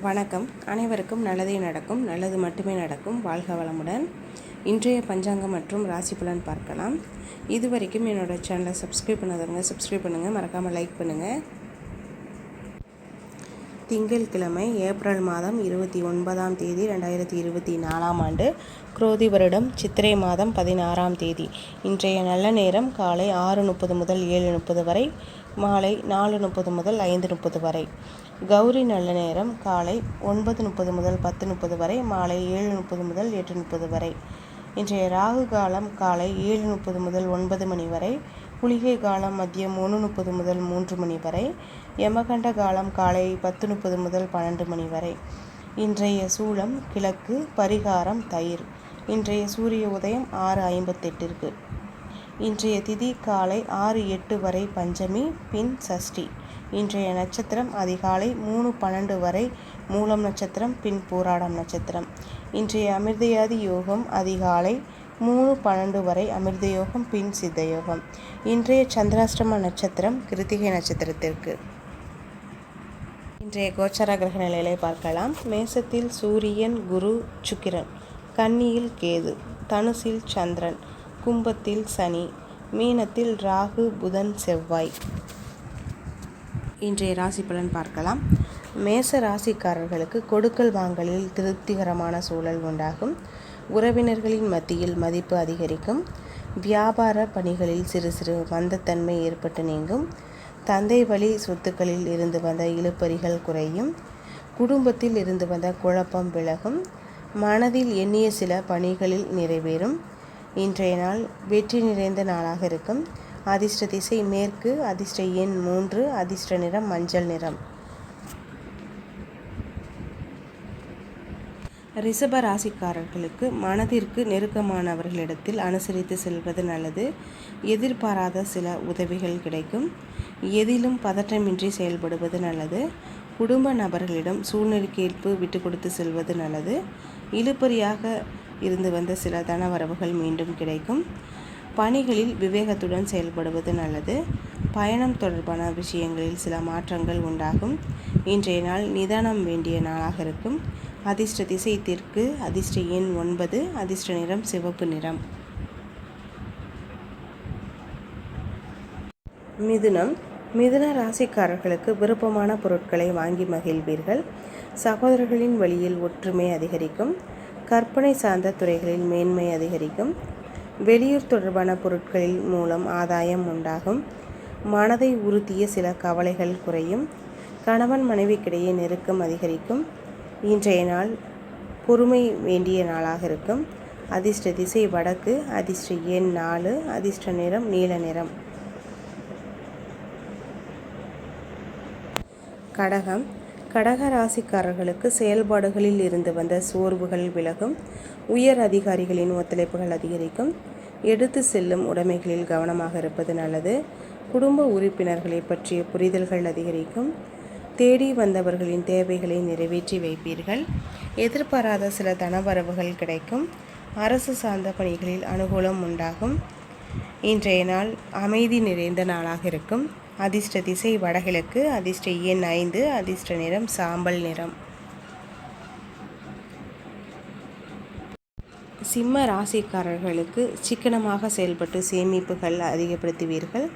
வணக்கம். அனைவருக்கும் நல்லதே நடக்கும். நல்லது மட்டுமே நடக்கும். வாழ்க வளமுடன். இன்றைய பஞ்சாங்கம் மற்றும் ராசி பலன் பார்க்கலாம். இது வரைக்கும் என்னோட சேனலை சப்ஸ்கிரைப் பண்ணாதவங்க சப்ஸ்கிரைப் பண்ணுங்கள் மறக்காமல் லைக் பண்ணுங்கள் திங்கட்கிழமை ஏப்ரல் மாதம் இருபத்தி ஒன்பதாம் தேதி ரெண்டாயிரத்தி இருபத்தி நாலாம் ஆண்டு குரோதி வருடம் சித்திரை மாதம் பதினாறாம் தேதி. இன்றைய நல்ல நேரம் காலை ஆறு முப்பது முதல் ஏழு முப்பது வரை மாலை நாலு முப்பது முதல் ஐந்து முப்பது வரை. கௌரி நல்ல நேரம் காலை ஒன்பது முப்பது முதல் பத்து முப்பது வரை மாலை ஏழு முப்பது முதல் எட்டு முப்பது வரை. இன்றைய ராகு காலம் காலை ஏழு முப்பது முதல் ஒன்பது மணி வரை குளிகை காலம் மதியம் ஒன்று முப்பது முதல் மூன்று மணி வரை யமகண்ட காலம் காலை பத்து முப்பது முதல் பன்னெண்டு மணி வரை. இன்றைய சூளம் கிழக்கு பரிகாரம் தயிர். இன்றைய சூரிய உதயம் ஆறு ஐம்பத்தெட்டிற்கு. இன்றைய திதி காலை ஆறு எட்டு வரை பஞ்சமி பின் சஷ்டி. இன்றைய நட்சத்திரம் அதிகாலை மூணு பன்னெண்டு வரை மூலம் நட்சத்திரம் பின் போராடம் நட்சத்திரம். இன்றைய அமிர்தயாதி யோகம் அதிகாலை மூணு பன்னெண்டு வரை அமிர்த யோகம் பின் சித்த யோகம். இன்றைய சந்திராஷ்டம நட்சத்திரம் கிருத்திகை நட்சத்திரத்திற்கு. இன்றைய கோச்சர கிரக நிலைகளை பார்க்கலாம். மேசத்தில் சூரியன் குரு சுக்கிரன். கன்னியில் கேது. தனுசில் சந்திரன். கும்பத்தில் சனி. மீனத்தில் ராகு புதன் செவ்வாய். இன்றைய ராசி பலன் பார்க்கலாம். மேச ராசிக்காரர்களுக்கு கொடுக்கல் வாங்கலில் திருப்திகரமான சூழல் உண்டாகும். உறவினர்களின் மத்தியில் மதிப்பு அதிகரிக்கும். வியாபார பணிகளில் சிறு சிறு மந்தத்தன்மை ஏற்பட்டு நீங்கும். தந்தை வழி சொத்துக்களில் இருந்து வந்த இழுப்பறிகள் குறையும். குடும்பத்தில் இருந்து வந்த குழப்பம் விலகும். மனதில் எண்ணிய சில பணிகளில் நிறைவேறும். இன்றைய நாள் வெற்றி நிறைந்த நாளாக இருக்கும். அதிர்ஷ்ட திசை மேற்கு அதிர்ஷ்ட எண் மூன்று அதிர்ஷ்ட நிறம் மஞ்சள் நிறம். ரிஷப ராசிக்காரர்களுக்கு மனதிற்கு நெருக்கமானவர்களிடத்தில் அனுசரித்து செல்வது நல்லது. எதிர்பாராத சில உதவிகள் கிடைக்கும். எதிலும் பதற்றமின்றி செயல்படுவது நல்லது. குடும்ப நபர்களிடம் சூழ்நிலைக்கேற்பு விட்டு கொடுத்து செல்வது நல்லது. இழுபறியாக இருந்து வந்த சில தனவரவுகள் மீண்டும் கிடைக்கும். பணிகளில் விவேகத்துடன் செயல்படுவது நல்லது. பயணம் தொடர்பான விஷயங்களில் சில மாற்றங்கள் உண்டாகும். இன்றைய நாள் நிதானம் வேண்டிய நாளாக இருக்கும். அதிர்ஷ்ட திசை தெற்கு அதிர்ஷ்ட எண் ஒன்பது அதிர்ஷ்ட நிறம் சிவப்பு நிறம். மிதுனம். மிதுன ராசிக்காரர்களுக்கு விருப்பமான பொருட்களை வாங்கி மகிழ்வீர்கள். சகோதரர்களின் வழியில் ஒற்றுமை அதிகரிக்கும். கற்பனை சார்ந்த துறைகளில் மேன்மை அதிகரிக்கும். வெளியூர் தொடர்பான பொருட்களில் மூலம் ஆதாயம் உண்டாகும். மனதை உறுத்திய சில கவலைகள் குறையும். கணவன் மனைவிக்கிடையே நெருக்கம் அதிகரிக்கும். இன்றைய நாள் பொறுமை வேண்டிய நாளாக இருக்கும். அதிர்ஷ்ட திசை வடக்கு அதிர்ஷ்ட எண் நாலு அதிர்ஷ்ட நிறம் நீல நிறம். கடகம். கடக ராசிக்காரர்களுக்கு செயல்பாடுகளில் இருந்து வந்த சோர்வுகள் விலகும். உயர் அதிகாரிகளின் ஒத்துழைப்புகள் அதிகரிக்கும். எடுத்து செல்லும் உடைமைகளில் கவனமாக இருப்பது நல்லது. குடும்ப உறுப்பினர்களை பற்றிய புரிதல்கள் அதிகரிக்கும். தேடி வந்தவர்களின் தேவைகளை நிறைவேற்றி வைப்பீர்கள். எதிர்பாராத சில தனவரவுகள் கிடைக்கும். அரசு சார்ந்த பணிகளில் அனுகூலம் உண்டாகும். இன்றைய நாள் அமைதி நிறைந்த நாளாக இருக்கும். அதிர்ஷ்ட திசை வடகிழக்கு அதிர்ஷ்ட எண் ஐந்து அதிர்ஷ்ட நிறம் சாம்பல் நிறம். சிம்ம ராசிக்காரர்களுக்கு சிக்கனமாக செயல்பட்டு சேமிப்புகள் அதிகப்படுத்துவீர்கள்.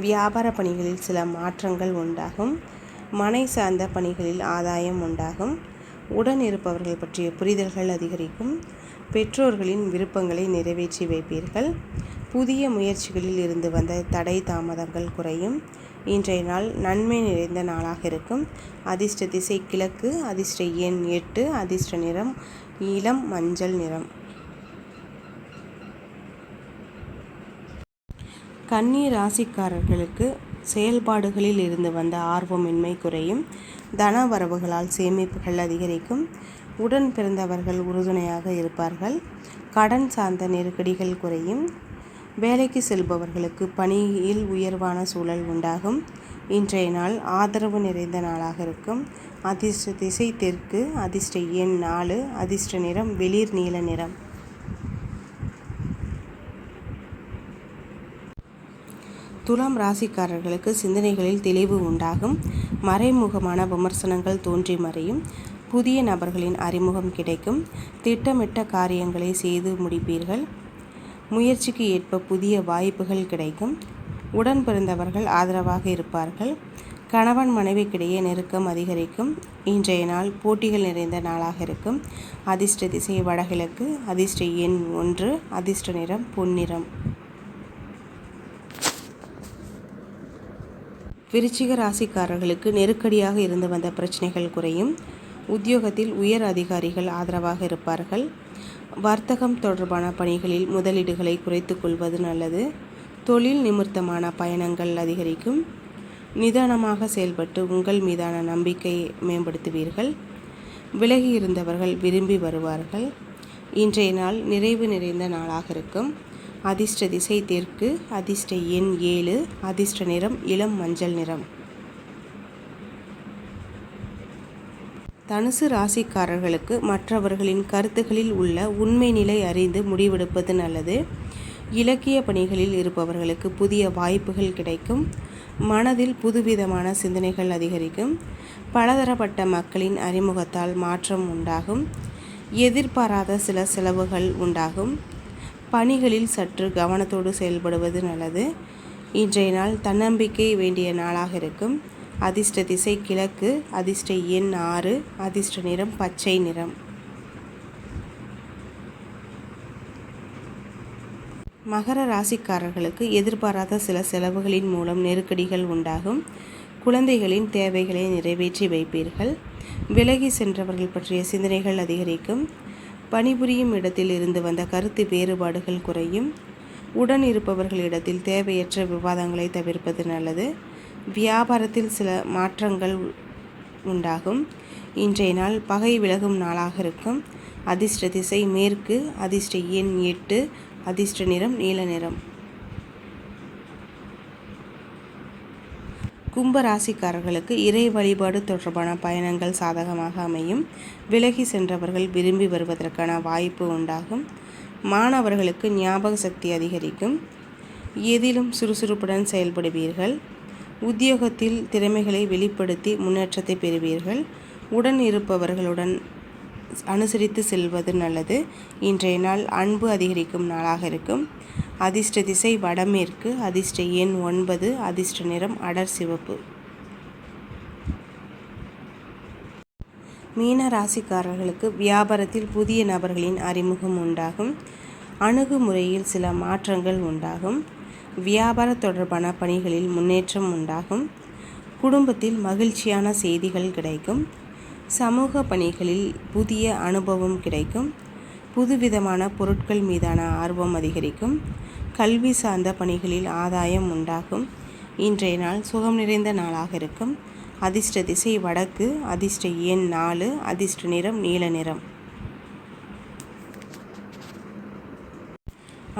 வியாபார பணிகளில் சில மாற்றங்கள் உண்டாகும். மனை சார்ந்த பணிகளில் ஆதாயம் உண்டாகும். உடன் இருப்பவர்கள் பற்றிய புரிதல்கள் அதிகரிக்கும். பெற்றோர்களின் விருப்பங்களை நிறைவேற்றி வைப்பீர்கள். புதிய முயற்சிகளில் இருந்து வந்த தடை தாமதங்கள் குறையும். இன்றைய நாள் நன்மை நிறைந்த நாளாக இருக்கும். அதிர்ஷ்ட திசை கிழக்கு அதிர்ஷ்ட எண் எட்டு அதிர்ஷ்ட நிறம் இளம் மஞ்சள் நிறம். கன்னி ராசிக்காரர்களுக்கு செயல்பாடுகளில் இருந்து வந்த ஆர்வமின்மை குறையும். தன வரவுகளால் சேமிப்புகள் அதிகரிக்கும். உடன் பிறந்தவர்கள் உறுதுணையாக இருப்பார்கள். கடன் சார்ந்த நெருக்கடிகள் குறையும். வேலைக்கு செல்பவர்களுக்கு பணியில் உயர்வான சூழல் உண்டாகும். இன்றைய நாள் ஆதரவு நிறைந்த நாளாக இருக்கும். அதிர்ஷ்ட திசை தெற்கு அதிர்ஷ்ட எண் நாலு அதிர்ஷ்ட நிறம் வெளிர் நீல நிறம். துலாம் ராசிக்காரர்களுக்கு சிந்தனைகளில் தெளிவு உண்டாகும். மறைமுகமான விமர்சனங்கள் தோன்றி மறையும். புதிய நபர்களின் அறிமுகம் கிடைக்கும். திட்டமிட்ட காரியங்களை செய்து முடிப்பீர்கள். முயற்சிக்கு ஏற்ப புதிய வாய்ப்புகள் கிடைக்கும். உடன் பிறந்தவர்கள் ஆதரவாக இருப்பார்கள். கணவன் மனைவிக்கிடையே நெருக்கம் அதிகரிக்கும். இன்றைய நாள் போட்டிகள் நிறைந்த நாளாக இருக்கும். அதிர்ஷ்ட திசை வடகிழக்கு அதிர்ஷ்ட எண் ஒன்று அதிர்ஷ்ட நிறம் பொன்னிறம் விருச்சிக ராசிக்காரர்களுக்கு நெருக்கடியாக இருந்து வந்த பிரச்சனைகள் குறையும். உத்தியோகத்தில் உயர் அதிகாரிகள் ஆதரவாக இருப்பார்கள். வர்த்தகம் தொடர்பான பணிகளில் முதலீடுகளை குறைத்து கொள்வது நல்லது. தொழில் நிமித்தமான பயணங்கள் அதிகரிக்கும். நிதானமாக செயல்பட்டு உங்கள் மீதான நம்பிக்கை மேம்படுத்துவீர்கள். விலகி இருந்தவர்கள் விரும்பி வருவார்கள். இன்றைய நாள் நிறைவு நிறைந்த நாளாக இருக்கும். அதிர்ஷ்ட திசை தெற்கு அதிர்ஷ்ட எண் ஏழு அதிர்ஷ்ட நிறம் இளம் மஞ்சள் நிறம். தனுசு ராசிக்காரர்களுக்கு மற்றவர்களின் கருத்துகளில் உள்ள உண்மை நிலை அறிந்து முடிவெடுப்பது நல்லது. இலக்கிய பணிகளில் இருப்பவர்களுக்கு புதிய வாய்ப்புகள் கிடைக்கும். மனதில் புதுவிதமான சிந்தனைகள் அதிகரிக்கும். பலதரப்பட்ட மக்களின் அறிமுகத்தால் மாற்றம் உண்டாகும். எதிர்பாராத சில செலவுகள் உண்டாகும். பணிகளில் சற்று கவனத்தோடு செயல்படுவது நல்லது. இன்றைய நாள் தன்னம்பிக்கை வேண்டிய நாளாக இருக்கும். அதிர்ஷ்ட திசை கிழக்கு அதிர்ஷ்ட எண் ஆறு அதிர்ஷ்ட நிறம் பச்சை நிறம். மகர ராசிக்காரர்களுக்கு எதிர்பாராத சில செலவுகளின் மூலம் நெருக்கடிகள் உண்டாகும். குழந்தைகளின் தேவைகளை நிறைவேற்றி வைப்பீர்கள். விலகி சென்றவர்கள் பற்றிய சிந்தனைகள் அதிகரிக்கும். பணிபுரியும் இடத்தில் இருந்து வந்த கருத்து வேறுபாடுகள் குறையும். உடன் இருப்பவர்களிடத்தில் தேவையற்ற விவாதங்களை தவிர்ப்பது நல்லது. வியாபாரத்தில் சில மாற்றங்கள் உண்டாகும். இன்றைய நாள் பகை விலகும் நாளாக இருக்கும். அதிர்ஷ்ட திசை மேற்கு அதிர்ஷ்ட எண் எட்டு அதிர்ஷ்ட நிறம் நீல நிறம். கும்ப ராசிக்காரர்களுக்கு இறை வழிபாடு தொடர்பான பயணங்கள் சாதகமாக அமையும். விலகி சென்றவர்கள் விரும்பி வருவதற்கான வாய்ப்பு உண்டாகும். மாணவர்களுக்கு ஞாபக சக்தி அதிகரிக்கும். எதிலும் சுறுசுறுப்புடன் செயல்படுவீர்கள். உத்தியோகத்தில் திறமைகளை வெளிப்படுத்தி முன்னேற்றத்தை பெறுவீர்கள். உடன் இருப்பவர்களுடன் அனுசரித்து செல்வது நல்லது. இன்றைய நாள் அன்பு அதிகரிக்கும் நாளாக இருக்கும். அதிர்ஷ்ட திசை வடமேற்கு அதிர்ஷ்ட எண் ஒன்பது அதிர்ஷ்ட நிறம் அடர் சிவப்பு. மீன ராசிக்காரர்களுக்கு வியாபாரத்தில் புதிய நபர்களின் அறிமுகம் உண்டாகும். அணுகுமுறையில் சில மாற்றங்கள் உண்டாகும். வியாபார தொடர்பான பணிகளில் முன்னேற்றம் உண்டாகும். குடும்பத்தில் மகிழ்ச்சியான செய்திகள் கிடைக்கும். சமூக பணிகளில் புதிய அனுபவம் கிடைக்கும். புதுவிதமான பொருட்கள் மீதான ஆர்வம் அதிகரிக்கும். கல்வி சார்ந்த பணிகளில் ஆதாயம் உண்டாகும். இன்றைய நாள் சுகம் நிறைந்த நாளாக இருக்கும். அதிர்ஷ்ட திசை வடக்கு அதிர்ஷ்ட எண் நாலு அதிர்ஷ்ட நிறம் நீல நிறம்.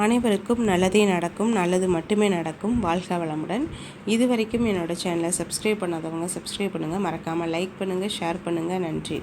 அனைவருக்கும் நல்லதே நடக்கும் நல்லது மட்டுமே நடக்கும் வாழ்க வளமுடன். இது வரைக்கும் என்னோடய சேனலை சப்ஸ்கிரைப் பண்ணாதவங்க சப்ஸ்கிரைப் பண்ணுங்கள் மறக்காமல் லைக் பண்ணுங்கள் ஷேர் பண்ணுங்கள் நன்றி.